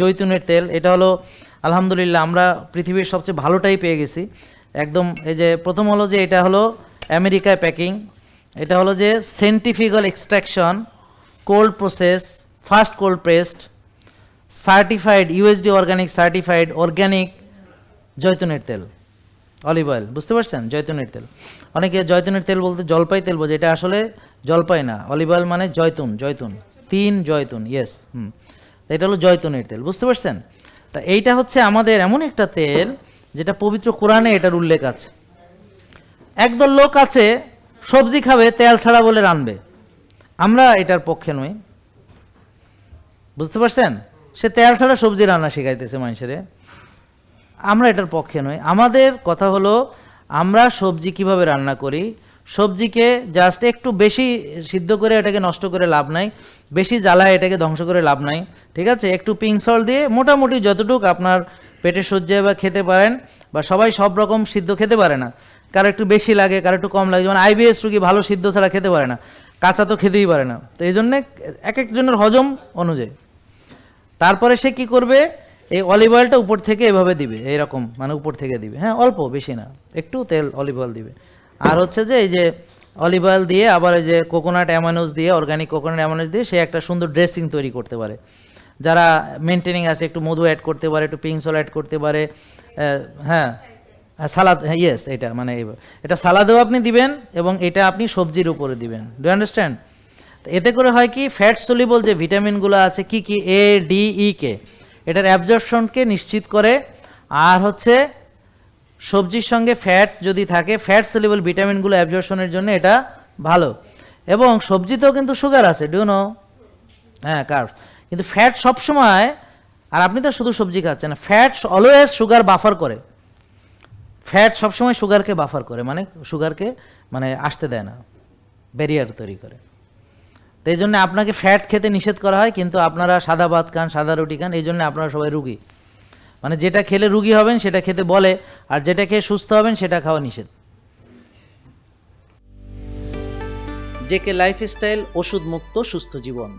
জৈতুনের তেল, এটা হলো, আলহামদুলিল্লাহ, আমরা পৃথিবীর সবচেয়ে ভালোটাই পেয়ে গেছি। একদম, এই যে, প্রথম হলো যে, এটা হলো আমেরিকায় প্যাকিং, এটা হলো যে scientifical extraction cold process first cold pressed certified USD organic certified organic জৈতুনের তেল। অলিভ অয়েল বুঝতে পারছেন? জয়তুনের তেল। অনেকে জয়তুনের তেল বলতে জলপাই তেল বোঝে, এটা আসলে জলপাই না। অলিভ অয়েল মানে জয়তুন জয়তুন। তিন জয়তুন ইয়েস হুম। এটা হলো জয়তনের তেল, বুঝতে পারছেন? তা এইটা হচ্ছে আমাদের এমন একটা তেল যেটা পবিত্র কোরআনে এটার উল্লেখ আছে। একদল লোক আছে, সবজি খাবে, তেল ছাড়া বলে রানবে আমরা এটার পক্ষে নই। বুঝতে পারছেন? সে তেল ছাড়া সবজি রান্না শেখাইতেছে মানুষের। আমরা এটার পক্ষে নই। আমাদের কথা হলো, আমরা সবজি কীভাবে রান্না করি সবজিকে জাস্ট একটু বেশি সিদ্ধ করে এটাকে নষ্ট করে লাভ নাই, বেশি জ্বালায় এটাকে ধ্বংস করে লাভ নাই, ঠিক আছে? একটু পিঙ্ক সল্ট দিয়ে মোটামুটি যতটুকু আপনার পেটে সহ্যে বা খেতে পারেন, বা সবাই সব রকম সিদ্ধ খেতে পারে না। কারও একটু বেশি লাগে, কারও একটু কম লাগে, যেমন আইবিএস রুগী ভালো সিদ্ধ ছাড়া খেতে পারে না, কাঁচা তো খেতেই পারে না। তো এই জন্যে এক একজনের হজম অনুযায়ী। তারপরে সে কি করবে? এই অলিভ অয়েলটা উপর থেকে এভাবে দিবে, এইরকম মানে উপর থেকে দিবে। হ্যাঁ অল্প, বেশি না, একটু তেল অলিভ অয়েল দিবে। আর হচ্ছে যে এই যে অলিভ অয়েল দিয়ে, আবার এই যে কোকোনাট অ্যামানোস দিয়ে অর্গানিক কোকোনাট অ্যামানোস দিয়ে সে একটা সুন্দর ড্রেসিং তৈরি করতে পারে। যারা মেনটেনিং আছে, একটু মধু অ্যাড করতে পারে, একটু পিঙ্ক সল অ্যাড করতে পারে হ্যাঁ সালাদ হ্যাঁ ইয়েস এটা মানে এটা সালাদেও আপনি দিবেন এবং এটা আপনি সবজির উপরে দিবেন। ডু আন্ডারস্ট্যান্ড এতে করে হয় কি ফ্যাট সলিবল যে ভিটামিনগুলো আছে, কি কি? এ ডি ই কে এটার অ্যাবজর্পশনকে নিশ্চিত করে, আর হচ্ছে সবজির সঙ্গে ফ্যাট যদি থাকে ফ্যাট সলিবল ভিটামিনগুলো অ্যাবজর্পশনের জন্য এটা ভালো। এবং সবজিতেও কিন্তু সুগার আছে নো হ্যাঁ কার্বস কিন্তু ফ্যাট সবসময়, আর আপনি তো শুধু সবজি খাচ্ছেন ফ্যাট অলওয়েজ সুগার বাফার করে। ফ্যাট সবসময় সুগারকে বাফার করে মানে সুগারকে মানে আসতে দেয় না ব্যারিয়ার তৈরি করে। তো এই জন্য আপনাকে ফ্যাট খেতে নিষেধ করা হয়, কিন্তু আপনারা সাদা ভাত খান, সাদা রুটি খান, এই জন্য আপনারা সবাই রুগী। মানে যেটা খেলে রুগী হবেন, সেটা খেতে বলে, আর যেটা খেয়ে সুস্থ হবেন, সেটা খাওয়া নিষেধ। জেকে লাইফস্টাইল ওষুধ মুক্ত সুস্থ জীবন।